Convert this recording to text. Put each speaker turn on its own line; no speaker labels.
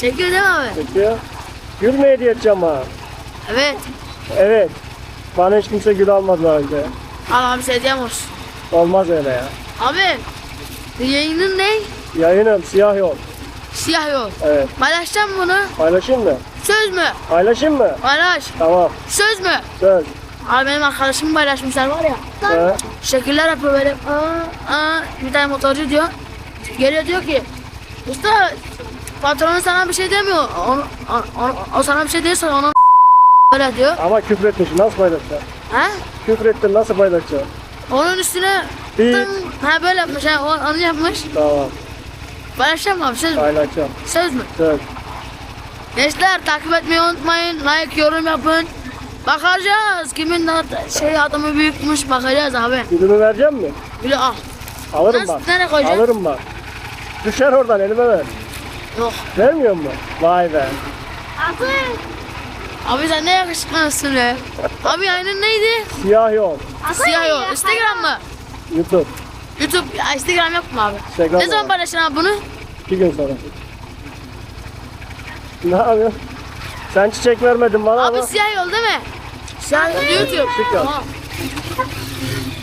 Çekiyor değil mi abi?
Çekiyor. Gül mü hediye edeceğim bana?
Evet.
Evet. Bana hiç kimse gül almadı daha önce.
Al abi sediyem olsun.
Olmaz öyle ya.
Abi yayının ne?
Yayınım siyah yol.
Siyah yol.
Evet.
Paylaşacağım bunu.
Paylaşayım mı?
Söz mü?
Paylaşayım mı?
Paylaş.
Tamam.
Söz mü?
Söz.
Abi benim arkadaşım paylaşmışlar var ya.
He.
Şekiller yapıyor böyle. Aa, aa, bir tane motorcu diyor. Geliyor diyor ki usta patronun sana bir şey demiyor. Onu, o, o- o sana bir şey diyorsa ona böyle diyor.
Ama küfretmişsin. Nasıl paylaşacaksın?
Ha?
Küfrettin nasıl paylaşacaksın?
Onun üstüne
Bir.
tın, ha böyle yapmış. Ha, o- onu yapmış.
Tamam.
Paylaşacağım abi söz mü?
Paylaşacağım.
Söz mü?
Söz.
Gençler takip etmeyi unutmayın. Like, yorum yapın. Bakacağız. Kimin şey adamı büyükmüş bakacağız abi.
Gülümü vereceğim mi?
Bile al.
Alırım
Nasıl-
bak.
nereye koyacaksın?
Alırım bak. Düşer oradan elime ver.
Yok.
Vermiyor mu? Vay be.
Abi sen ne yakışıklısın be. Abi yayının neydi?
Siyah yol.
Siyah yol. Instagram mı?
YouTube.
YouTube, ya Instagram yok mu abi?
Instagram
ne zaman
var.
paylaşacaksın abi bunu?
İki gün sonra. Ne yapıyorsun? Sen çiçek vermedin bana
Abi
ama.
siyah yol değil mi? Siyah yol YouTube.
Yol.
Tamam.